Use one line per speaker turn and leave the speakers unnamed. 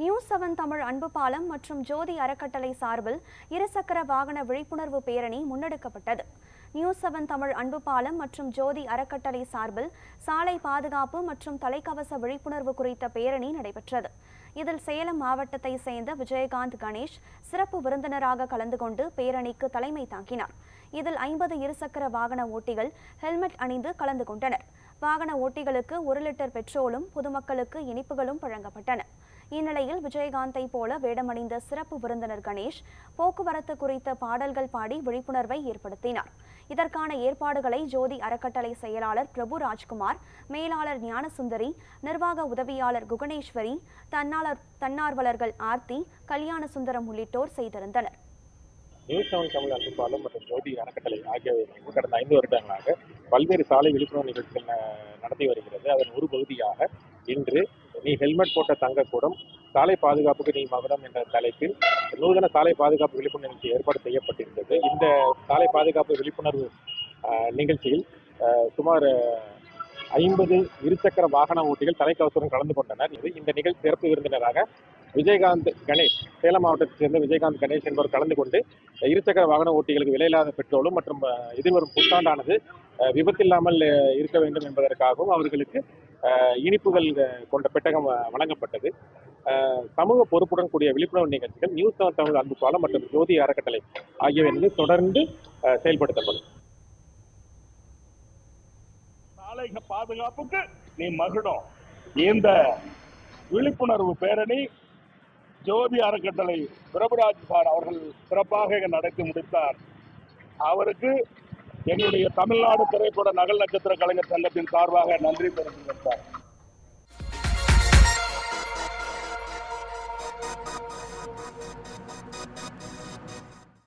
News seven Tamil அன்பு பாலம் மற்றும் ஜோதி அறக்கட்டளை சார்பில் இருசக்கர வாகன விழிப்புணர்வு பேரணி முன்னெடுக்கப்பட்டது. நியூஸ் செவன் தமிழ் அன்பு பாலம் மற்றும் ஜோதி அறக்கட்டளை சார்பில் சாலை பாதுகாப்பு மற்றும் தலைக்கவச விழிப்புணர்வு குறித்த பேரணி நடைபெற்றது. இதில் சேலம் மாவட்டத்தை சேர்ந்த விஜயகாந்த் கணேஷ் சிறப்பு விருந்தினராக கலந்து கொண்டு பேரணிக்கு தலைமை தாங்கினார். இதில் ஐம்பது இருசக்கர வாகன ஓட்டிகள் ஹெல்மெட் அணிந்து கலந்து கொண்டனர். வாகன ஓட்டிகளுக்கு ஒரு லிட்டர் பெட்ரோலும் பொதுமக்களுக்கு இனிப்புகளும் வழங்கப்பட்டன. இந்நிலையில் விஜயகாந்தை போல வேடமணிந்த சிறப்பு விருந்தினர் கணேஷ் போக்குவரத்து குறித்த பாடல்கள் பாடி விழிப்புணர்வை ஏற்படுத்தினார். இதற்கான ஏற்பாடுகளை ஜோதி அறக்கட்டளை செயலாளர் பிரபு ராஜ்குமார் மேலாளர் ஞானசுந்தரி நிர்வாக உதவியாளர் குகணேஸ்வரி தன்னாளர் தன்னார்வலர்கள் ஆர்த்தி கல்யாண சுந்தரம் உள்ளிட்டோர் செய்திருந்தனர்.
நியூஸ் செவன் தமிழ் அன்புபாலம் மற்றும் ஜோதி அறக்கட்டளை ஆகியவை கடந்த ஐந்து வருடங்களாக பல்வேறு சாலை விழிப்புணர்வு நிகழ்ச்சிகள் நடத்தி வருகிறது. அதன் ஒரு பகுதியாக இன்று நீ ஹெல்மெட் போட்ட தங்கக்கூடம் சாலை பாதுகாப்புக்கு நீ மகுடம் என்ற தலைப்பில் நூதன சாலை பாதுகாப்பு விழிப்புணர்வு நிகழ்ச்சி ஏற்பாடு செய்யப்பட்டிருந்தது. இந்த சாலை பாதுகாப்பு விழிப்புணர்வு நிகழ்ச்சியில் சுமார் ஐம்பது இருசக்கர வாகன ஓட்டிகள் தலைக்கவசம் கலந்து கொண்டனர். இது இந்த நிகழ்ச்சி சிறப்பு விருந்தினராக விஜயகாந்த் கணேஷ் சேலம் மாவட்டத்தைச் சேர்ந்த விஜயகாந்த் கணேஷ் என்பவர் கலந்து கொண்டு இருசக்கர வாகன ஓட்டிகளுக்கு விலையில்லாத பெட்ரோலும் மற்றும் எதிர்வரும் புத்தாண்டானது விபத்தில்லாமல் இருக்க வேண்டும் என்பதற்காகவும் அவர்களுக்கு இனிப்புகள் கொண்ட பெட்டகம் வழங்கப்பட்டது. சமூக பொறுப்புடன் கூடிய விழிப்புணர்வு நிகழ்ச்சிகள் நியூஸ் செவன் தமிழ் அன்புபாலம் மற்றும் ஜோதி அறக்கட்டளை ஆகியவை வந்து தொடர்ந்து அஹ், செயல்படுத்தப்படும்.
சாலை பாதுகாப்புக்கு நீ மகுடம். இந்த விழிப்புணர்வு பேரணி ஜோதி அறக்கட்டளை பிரபுராஜ் சார் அவர்கள் சிறப்பாக நடத்தி முடித்தார். அவருக்கு எங்களுடைய தமிழ்நாடு திரைப்பட நகல் நட்சத்திர கலைஞர் சங்கத்தின் சார்பாக நன்றி தெரிவித்துக் கொண்டார்